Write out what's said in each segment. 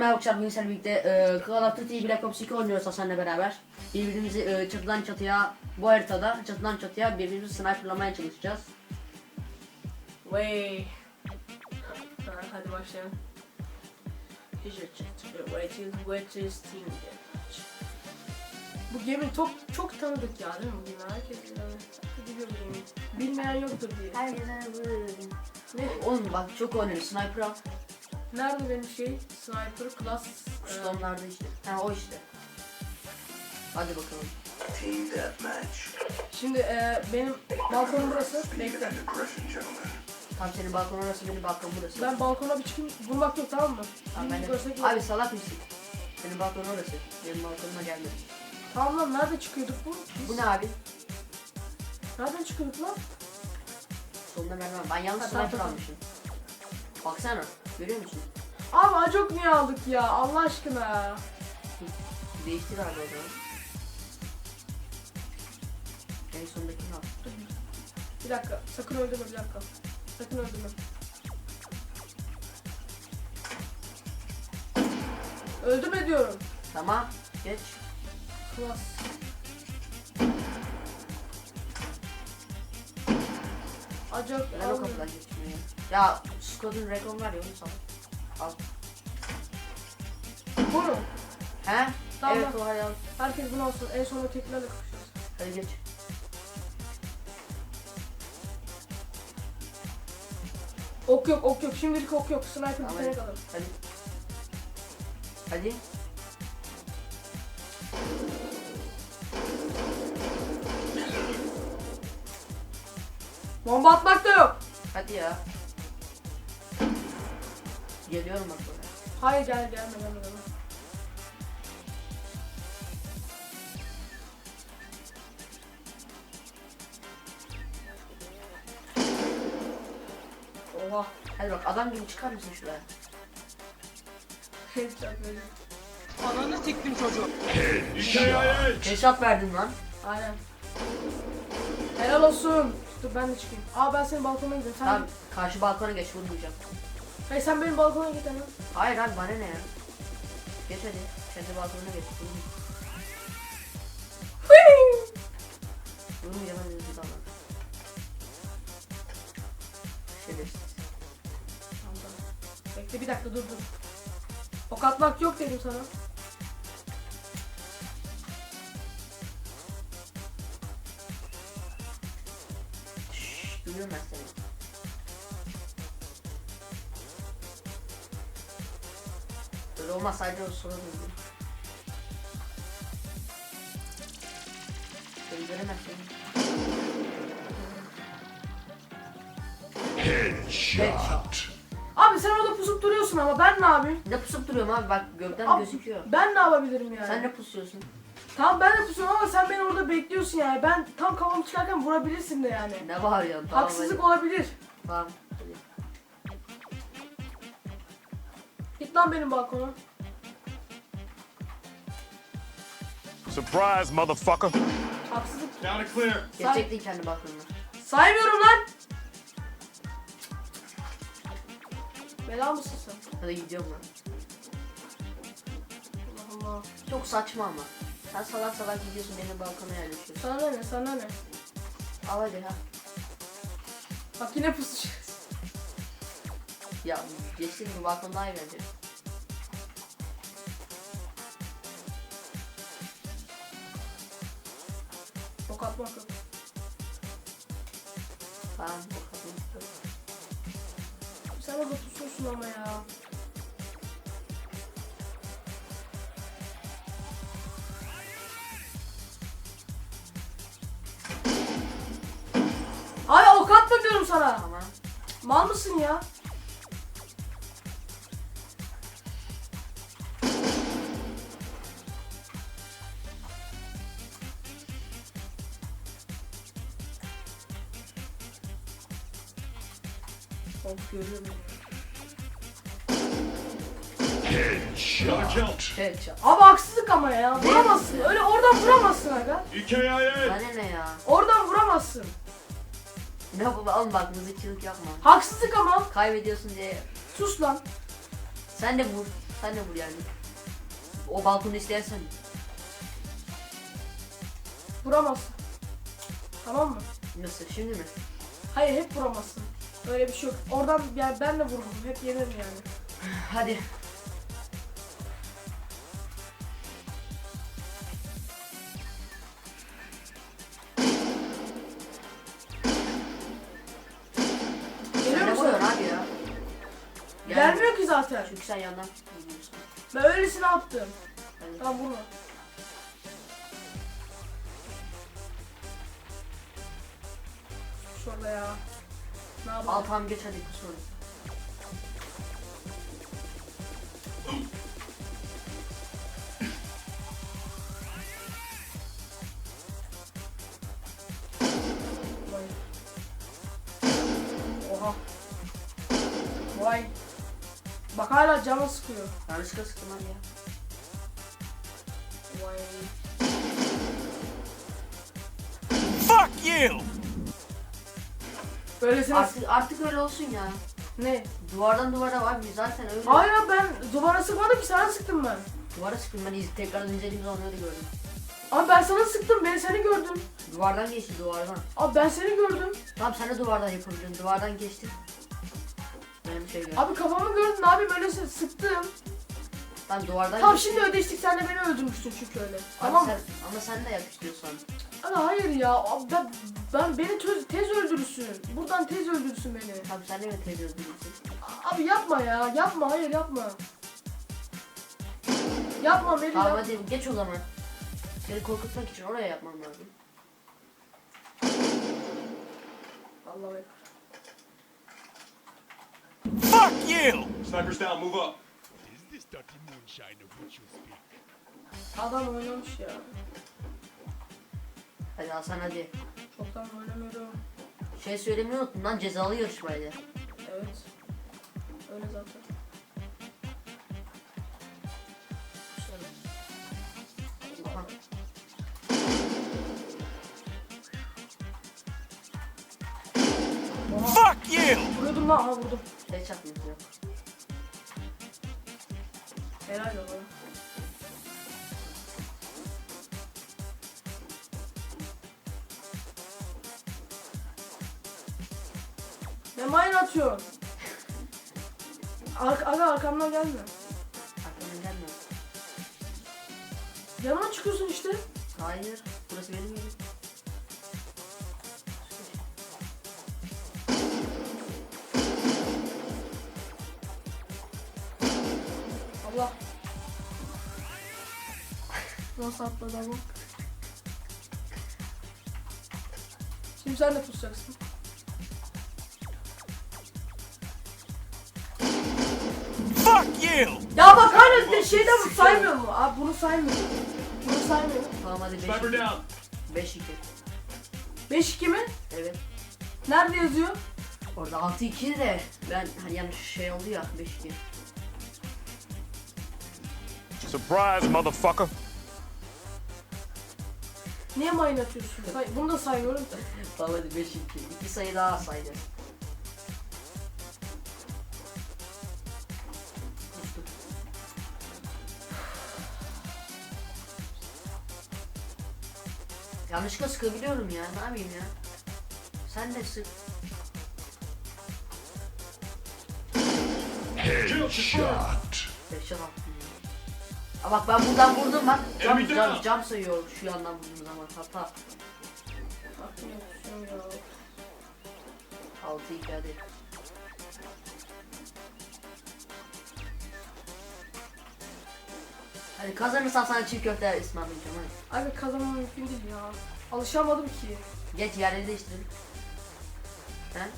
merhaba arkadaşlar bugün seninle birlikte e, Call of Duty Black Ops 2 oynuyoruz Hasan'la beraber. Birbirimizi e, çatıdan çatıya bu haritada çatıdan çatıya birbirimizi sniperlamaya çalışacağız. Way. Ha, hadi başlayalım. Bu gemi çok çok tanıdık ya değil mi bu gemi? Herkes biliyor. Bilmeyen yoktur diye. Herkese Ne? Oğlum bak çok oynuyoruz sniper. Nerede benim şey? Sniper class. Şu e, işte. Ha o işte. Hadi bakalım. Team deathmatch. Şimdi e, benim balkonum burası. Bekle. Tam senin balkon orası benim balkon burası. Ben balkona bir çıkayım. Vurmak yok tamam mı? Tamam, ben de- Görsek yok. Abi salak mısın? Senin balkon orası. Benim balkonuma gelme. Tamam lan nerede çıkıyorduk bu? Biz- Bu ne abi? Nereden çıkıyorduk lan? Sonunda vermem. Ben yanlış Ha, tamam, sniper tamam. almışım. Baksana. Görüyor musun? Abi acok niye aldık ya Allah aşkına. Değiştir abi o zaman. En sondakini al. Bir dakika sakın öldürme bir dakika. Sakın öldürme. Öldürme diyorum. Tamam. Geç. Klas. Acok Ben o kapıdan geçmiyor. Ya Scott'un Recon var ya onu sal. Al. Bu mu? He? Tamam. Evet o hadi al. Herkes bunu alsın. En sonunda teklerle kapışacağız. Hadi geç. Ok yok ok yok. Şimdilik ok yok. Sniper Tamam, bitene kadar. Hadi. Hadi. Bomba atmak da yok. Hadi ya. Geliyorum bak buraya. Hayır gel gelme gelme gelme. Oha. Hadi bak adam gibi çıkar mısın şuraya? Headshot böyle. Ananı siktim çocuğu. Headshot verdim lan. Aynen. Helal olsun. Dur ben de çıkayım. Aa ben senin balkona gideyim. Sen Tamam karşı balkona geç vurmayacağım. Hayır sen benim balkona git hemen. Hayır abi bana ne ya? Geç hadi. Kendi balkonuna geç. Vurmayacağım hadi hızlı davran. Şerefsiz. Bekle bir dakika dur dur. Ok atmak yok dedim sana. Şşş duyuyorum ben seni. Böyle o. Beni göremez seni. Headshot. Abi sen orada pusup duruyorsun ama ben ne yapayım? Ne pusup duruyorum abi bak gövden Abi, gözüküyor. Ben ne yapabilirim yani? Sen ne pusuyorsun? Tamam ben de pusuyorum ama sen beni orada bekliyorsun yani. Ben tam kafamı çıkarken vurabilirsin de yani. Ne bağırıyorsun? Tamam, Haksızlık hadi. olabilir. Tamam. Lan benim balkona. Surprise, motherfucker. Haksızlık. Down to clear. Geçecektin kendi balkonuna. Saymıyorum lan. Bela mısın sen? Hadi gidiyorum lan. Allah Allah. Çok saçma ama. Sen salak salak gidiyorsun benim balkona yerleşiyorsun. Sana ne sana ne? Al hadi ha. Bak yine pusacağız. Ya geçtin bu balkon daha eğlenceli. Ok atmak yok. Tamam o kapıyı. Sen orada pusuyorsun ama ya. Of görüyorum. Another kill. Headshot. Abi haksızlık ama ya. Vuramazsın. Öyle oradan vuramazsın aga. EKIA. Bana ne ya? Oradan vuramazsın. Ne bu oğlum bak mızıkçılık yapma. Haksızlık ama. Kaybediyorsun diye. Sus lan. Sen de vur. Sen de vur yani. O balkonu istersen. Vuramazsın. Tamam mı? Nasıl şimdi mi? Hayır hep vuramazsın. Öyle bir şey yok. Oradan yani ben de vururum. Hep yenerim yani. Hadi. Geliyor ne musun? vuruyorsun abi ya? Gelmiyor ki zaten. Çünkü sen yandan vuruyorsun. Ben öylesine attım. Hadi. Tamam vurma. Şurada ya. Ne yapalım? Al tamam geç hadi kusura. Vay. Oha. Vay. Bak hala canı sıkıyor. Yanlışlıkla sıktım hadi ya. Vay. Fuck you! Böylesine Artık, artık öyle olsun ya. Ne? Duvardan duvara var biz zaten öyle. Hayır ben duvara sıkmadım ki sana sıktım ben. Duvara sıktım ben iz, tekrar izlediğim zaman öyle gördüm. Abi ben sana sıktım ben seni gördüm. Duvardan geçti duvardan. Abi ben seni gördüm. Tamam sen de duvardan yapabiliyorsun. Duvardan geçti. Benim şey gördüm. Abi kafamı gördün abi böyle sı- sıktım. Tamam duvardan Tamam geçti. şimdi ödeştik sen de beni öldürmüştün çünkü öyle. Abi Tamam sen, ama sen de yap Ama hayır ya abi ben, ben beni tez, tez öldürürsün. Buradan tez öldürürsün beni. De mi tekrar öldürürsün? Abi yapma ya yapma hayır yapma. Yapma Melih yap- hadi geç o zaman. Seni korkutmak için oraya yapmam lazım. Allah be. Fuck you! Sniper's down, move up. Is this dirty moonshine of which you speak? Adam oynamış ya. Hadi Hasan hadi. Çoktan oynamıyorum. Şey söylemeyi unuttum lan cezalı yarışmaydı. Evet. Öyle zaten. Aha. Fuck you! Vuruyordum lan aha vurdum. Şey çakmıyor yok. Helal olsun. Ne mine atıyorsun? Ark aga arkamdan gelme. Aklımdan gelmiyor. Yanıma çıkıyorsun işte. Hayır. Burası benim yerim. Allah. Nasıl atladı ama? Şimdi sen de pusacaksın. Ya bak hala de şeyden bu saymıyor mu? Abi bunu saymıyor. Bunu saymıyor. Tamam hadi 5 Sniper down. 5 2. 5-2 mi? Evet. Nerede yazıyor? Orada 6 2 de ben hani yanlış şey oldu ya 5 2. Surprise, motherfucker! Niye mine atıyorsun? Bunu da saymıyorum. Tamam hadi 5 2. 2 sayı daha saydı. Yanlışlıkla sıkabiliyorum ya. Ne yapayım ya? Sen de sık. Headshot. 5 attım ya. Aa bak ben buradan vurdum bak. Cam, cam, cam sayıyor şu yandan vurduğum zaman. Ya. 6 2 hadi. Hadi kazanırsan sana çiğ köfte ısmarlayacağım hadi. Abi kazanmam mümkün değil ya. Alışamadım ki. Geç yerleri değiştirelim. He?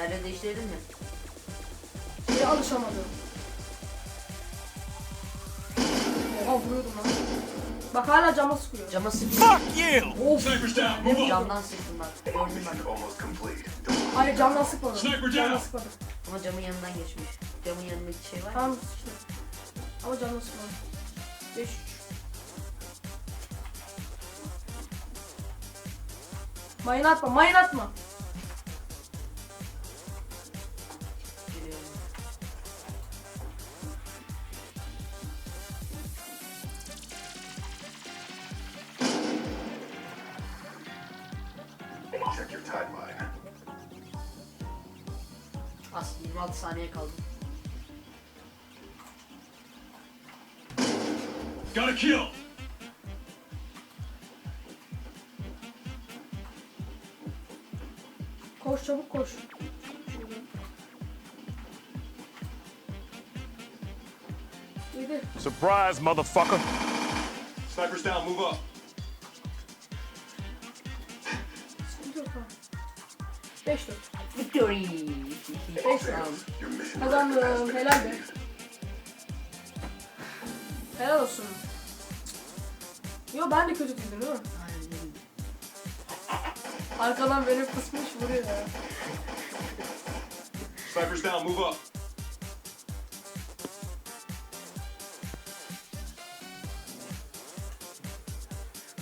Yerleri değiştirelim mi? Şeye alışamadım. Oha vuruyordum lan. Bak hala cama sıkıyor. Cama sıktım. Fuck you! Of. Sniper's down, move up. Camdan sıktım bak. Gördüm bak. Mission almost complete. Hayır camdan sıkmadım. Sniper Camdan down. sıkmadım. Ama camın yanından geçmiş. Camın yanındaki şey var. ya. Tamam işte. Ama canlı sıkmalı. 5 3. Mayın atma, mayın atma. Aslında 26 saniye kaldı. Got a kill. Koş çabuk koş. Yedi. Surprise, motherfucker. Sniper's down. Move up. Sıkıntı yok ha. Beş dört. Victory. Beş round. Kazandım. Helal be. Helal olsun. Yo ben de kötü değildim değil mi? Arkadan beni kısmış vuruyor ya. Sniper's down. Move up.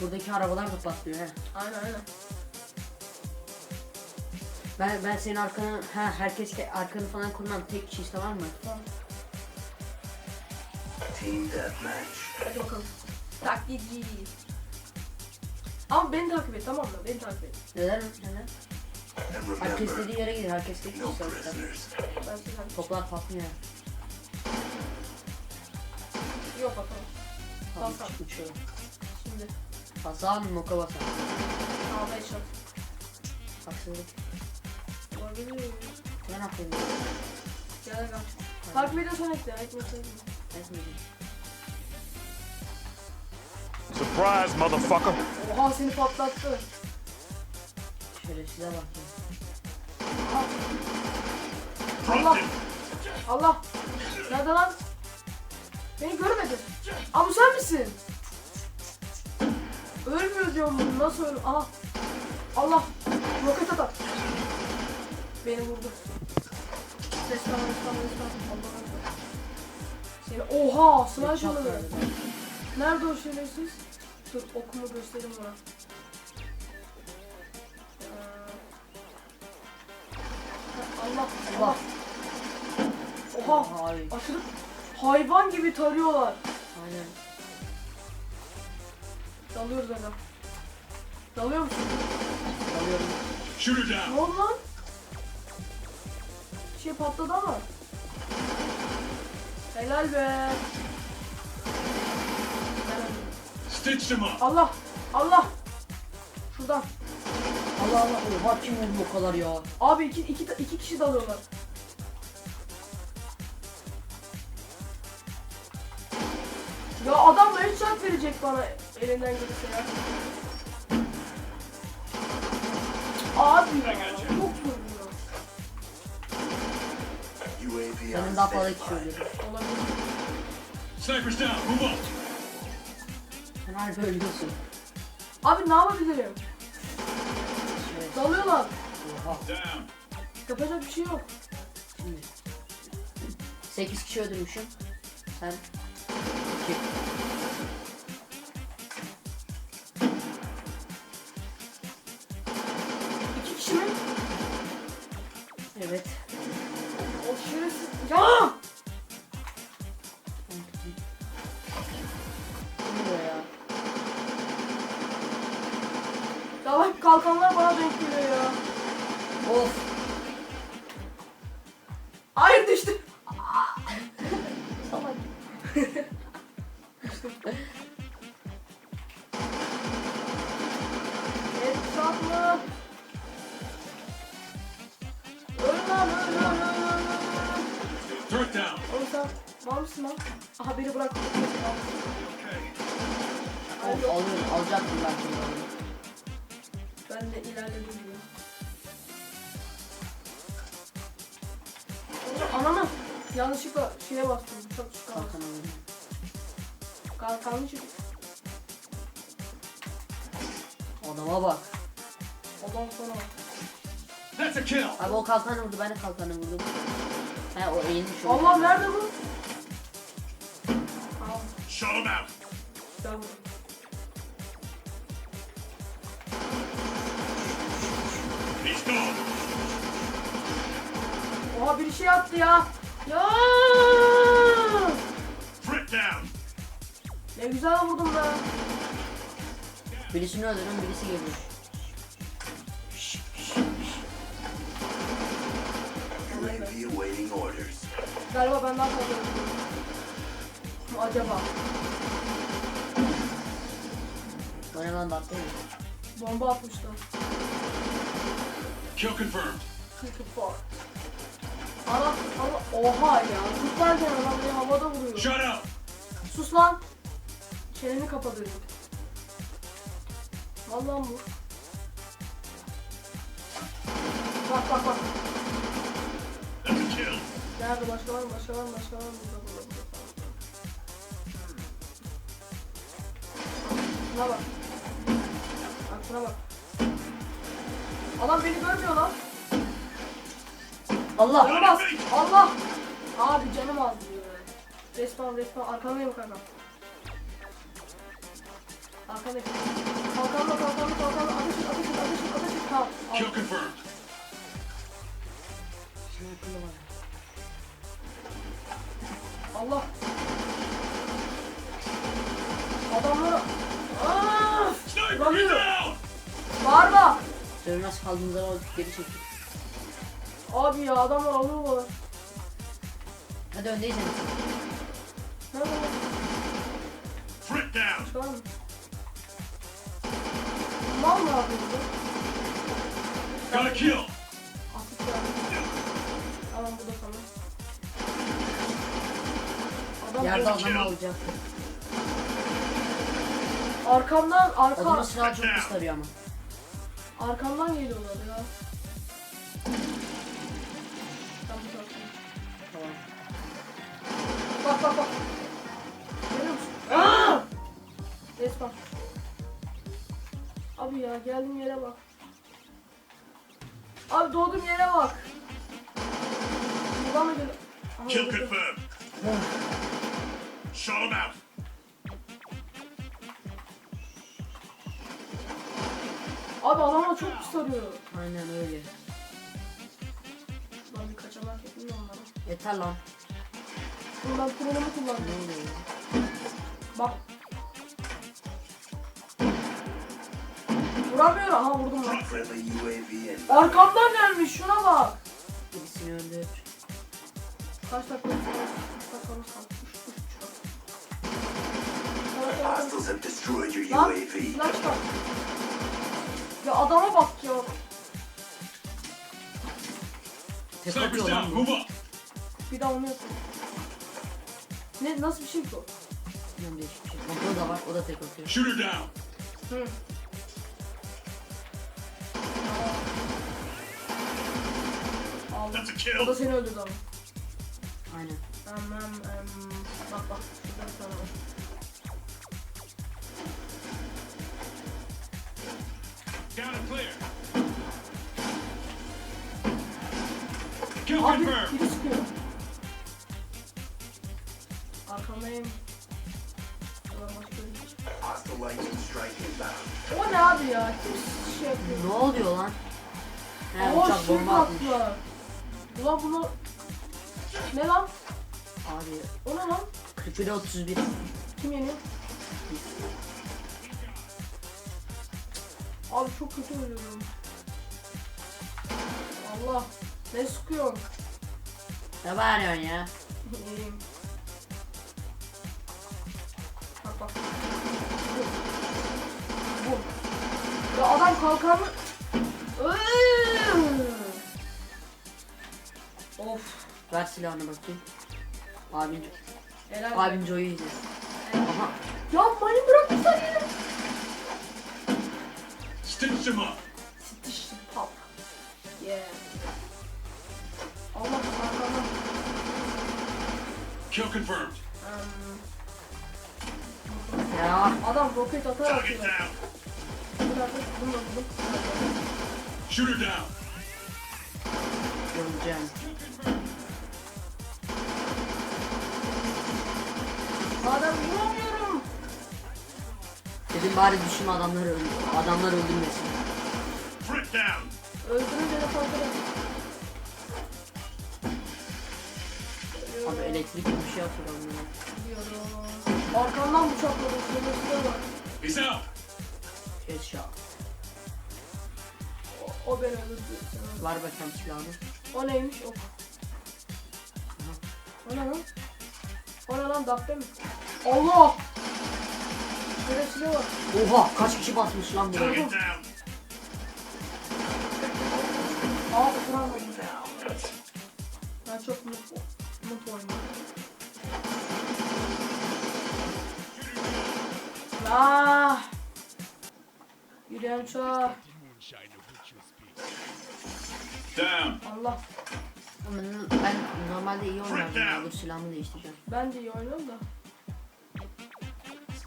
Buradaki arabalar da patlıyor he. Aynen aynen. Ben ben senin arkanı ha herkes ke- arkanı falan kurmam tek kişi tamam mı? Team deathmatch. Hadi bakalım. Taklitçi. Ama beni takip et tamam mı? Beni takip et. Neden? Neden? Herkes dediği yere gidiyor. Herkes kişi sonuçta. prisoners. Ben takip Toplar patlıyor. Yok bakalım. Tamam Hasan. uçuyor. Şimdi. Hasan moka basan. Alma eşat. Haksızlık. Olabilir. Ben yapayım. Gel gel. Takip ediyorsan ekle. Ekle. Surprise, motherfucker. Oha seni patlattı. Şöyle size bakayım. Allah. Allah. Nerede lan? Beni görmedi. Aa bu sen misin? Ölmüyor diyorum bunu. Nasıl ölüm? Aha. Allah. Roket atar. Beni vurdu. Resmen resmen resmen. Allah'ım. Seni oha Çok mı? Nerede o şerefsiz? Dur okumu göstereyim ona. Ee, Allah Allah. Oha. Hayır. Aşırı hayvan gibi tarıyorlar. Aynen. Dalıyoruz ona. Dalıyor musun? Alıyorum. Shooter down. Ne oldu lan? Bir şey patladı ama. Helal be. Stitched him up. Allah! Allah! Şuradan. Allah Allah. Oha kim vurdu o kadar ya? Abi iki, iki, iki kişi dalıyorlar. Ya adam da headshot verecek bana elinden gelirse ya. Abi ya, Senin daha fazla kişi öldürdü. Olabilir. Sniper's down. Move up. Sen harbi ölüyorsun. Abi ne yapabilirim? Evet. Dalıyorlar. Oha. Yapacak bir şey yok. Şimdi. 8 kişi öldürmüşüm. Sen 2. Ya bak kalkanlar bana denk geliyor ya. Of. Kalkanlı çık. Adama bak. Ondan sonra bak. That's a kill. Abi o kalkanı vurdu. Ben de kalkanı vurdum. He o eğilmiş. Allah nerede bu? Tamam. Shut him out. Buraya. He's gone. Oha bir şey attı ya. Ya! Ne güzel vurdum be. Birisini öldürdüm birisi geliyor. Galiba ben daha fazla öldüm. Mu acaba? Oynanan da atlayın. Bomba atmıştım. Kill confirmed. Çünkü fort. Ara, ara, oha ya. Zıplarken adam beni havada vuruyor. Shut up. Sus lan. Çeneni kapa dedim. Vallahi bu. Bak bak bak. Nerede başka var mı? Başka var mı? Başka var mı? Burada burada burada. Şuna bak. Bak şuna bak. Adam beni görmüyor lan. Allah! Canım az. Allah. Abi canım az diyor. Respawn respawn. Arkandayım kanka. Arkandayım. Kalkanla kalkanla kalkanla. Ateş et ateş et ateş et ateş et. Al. Kill confirmed. Allah. Adamları... Aaaa! Sniper. Bağırma! Canı nasıl kaldığınız zaman geri çektik. Abi ya adamlar alıyor bana. Hadi öndeyiz Got a kill. Asist ya. Tamam bu da sana. Adam Yerde Kill. adam alacak. arkamdan arka silahı çok pis tarıyor ama. arkamdan geliyorlar ya. Tam bu taraftan. Tamam. Bak bak bak. Görüyor musun? Aaa! Resmen. Abi ya geldiğim yere bak. Abi doğduğum yere bak. Buradan mı geliyor? Aha, Kill confirmed. Shut him out. Abi adamlar çok pis arıyor. Aynen öyle. Lan bir kaçamak yapayım onlara. Yeter lan. Kronomu Ne kullandım. Bak. Vuramıyor. Aha vurdum lan. Arkamdan gelmiş şuna bak. Birisini öldür. Kaç dakika Kaç dakikamız kaldı? Hostiles have destroyed your Lan UAV. silah çıkar. Ya adama bak ya. Tek atıyor lan bu. Bir daha onu yapayım. Ne nasıl bir şey o? Bilmiyorum değişik bir şey. Kontrol da var. O da tek atıyor. Shooter down. Hı. O da seni öldürdü ama. Aynen. Tamam. em, bak bak. Şurada bir tane var. Down and clear. Kill Abi confirmed. biri sıkıyor. Arkamdayım. Ulan başka bir şey. Hostile lightning strike inbound. O ne abi ya? Kim şey yapıyor? Ne oluyor lan? He uçak bomba atmış. attılar. Ulan bunu... Ne lan? Abi O ne lan? 41'e 31. Kim yeniyor? Abi çok kötü ölüyorum. Allah. Ne sıkıyorsun? Ne bağırıyorsun ya? İyiyim. Bak bak. Bu. Bu. Ya adam kalkanlı... Iııı. Of. Ver silahını bakayım. Abin, Helal. abin Joe'yu izle. Aha. Ya mani bırakmışlar yine. Stitched him up. Stitch pop. Yeah. Allah arkamdan. Kill confirmed. Um, Ya. adam roket atarak Target atıyor. down. Bir bunu da. Shooter down. Göreceğim. Adam vuramıyorum. Dedim bari düşme adamları öldür. Adamlar öldürmesin. Threat down. Öldürünce de kalkarım. Abi elektrik bir şey atıyor onlara. Gidiyorum. Arkamdan bıçakladım. Şurada var. He's out. Headshot. O, o beni öldürdü. Var bakalım silahını. O neymiş? O. O ne lan? O ne lan dabbe mi? Allah! Şerefsize bak. Oha kaç kişi basmış lan down. Aa oturamadım. Ben çok mutlu, mutlu oynuyorum. Ah! Speak. Down. Allah. Ben, ben normalde iyi oynardım silahımı değiştireceğim. Ben de iyi oynuyorum da.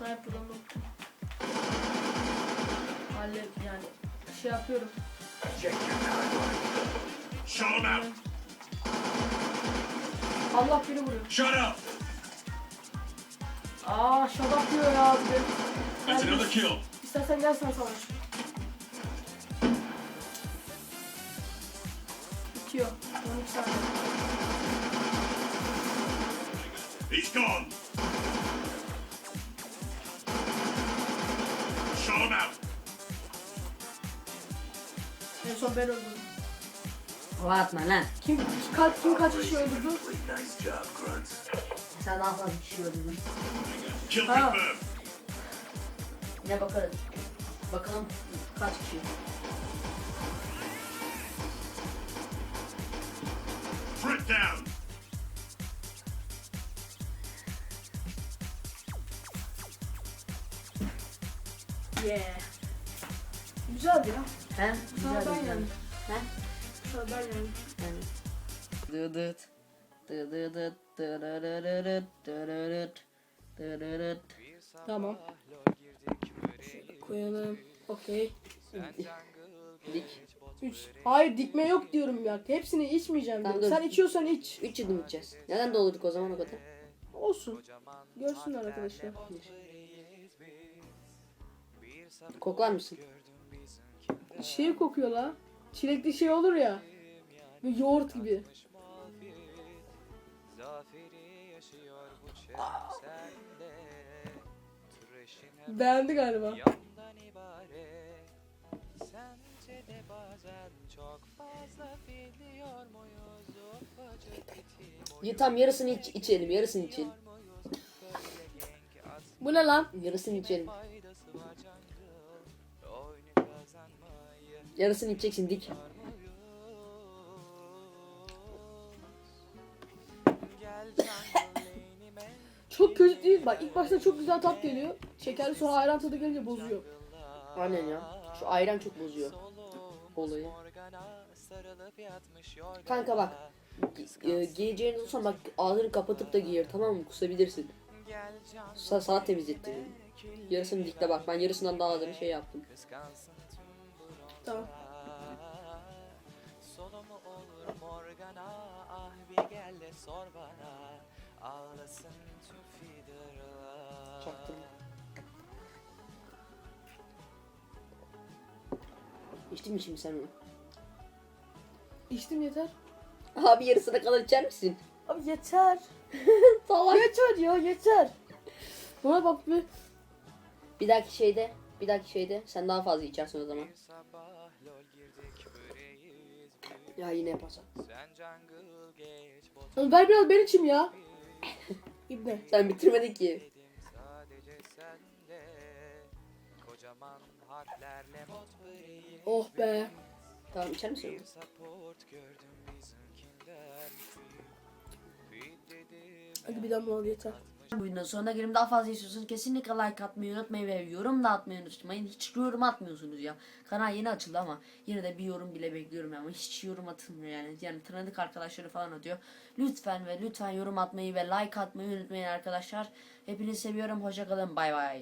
Sniper'dan unuttum. Hallet yani şey yapıyorum. Shut him out. Allah beni vuruyor. Shut up. Aa şabak diyor ya de. That's another kill. İstersen gel sen savaş. Bitiyor. 12 saniye. He's gone. Son ben. Hava atma lan. Kim, kaç, kim kaç kişi öldürdü? Sen daha fazla kişi öldürdün. Confirmed. Yine bakarız. Bakalım kaç kişi. Threat down. Yeah. Güzeldi ya. He? Güzel güzel. yani. He? Yani. Yani. Dıdıt. Dıdıdıt. Dırırırırıt. Dırırıt. Dırırıt. Tamam. Şöyle koyalım. Okey. Dik. 3. Hayır dikme yok diyorum ya. Hepsini içmeyeceğim. Tamam, diyorum. dur. Sen içiyorsan iç. Üç yudum içeceğiz. Neden doldurduk o zaman o kadar? Olsun. Görsünler arkadaşlar. Koklar mısın? Şey kokuyor la. Çilekli şey olur ya. Bir yoğurt gibi. Beğendi galiba. Ya, tam yarısını iç, içelim, yarısını içelim. Bu ne lan? Yarısını içelim. Yarısını içeceksin dik. Çok kötü değil. Bak ilk başta çok güzel tat geliyor. Şekerli sonra ayran tadı gelince bozuyor. Aynen ya. Şu ayran çok bozuyor. Olayı. Kanka bak. e, giyeceğin olursa bak ağzını kapatıp da giyer tamam mı? Kusabilirsin. Sa sana temizlettim. Yarısını dikte bak. Ben yarısından daha azını şey yaptım. Tamam. Çaktım. İçtin mi şimdi sen onu? İçtim yeter. Abi yarısına kadar içer misin? Abi yeter. Salak. yeter ya yeter. Buna bak bir. Bir dahaki şeyde, bir dahaki şeyde sen daha fazla içersin o zaman. Ya yine yaparsan. Oğlum ver biraz ben içeyim ya. İbne. Sen bitirmedin ki. Oh be. Tamam içer misin? Hadi bir damla al yeter. Bu videonun sonuna gelin daha fazla istiyorsanız kesinlikle like atmayı unutmayın ve yorum da atmayı unutmayın. Hiç yorum atmıyorsunuz ya. Kanal yeni açıldı ama yine de bir yorum bile bekliyorum ama hiç yorum atılmıyor yani. Yani tanıdık arkadaşları falan atıyor. Lütfen ve lütfen yorum atmayı ve like atmayı unutmayın arkadaşlar. Hepinizi seviyorum. Hoşçakalın. Bay bay.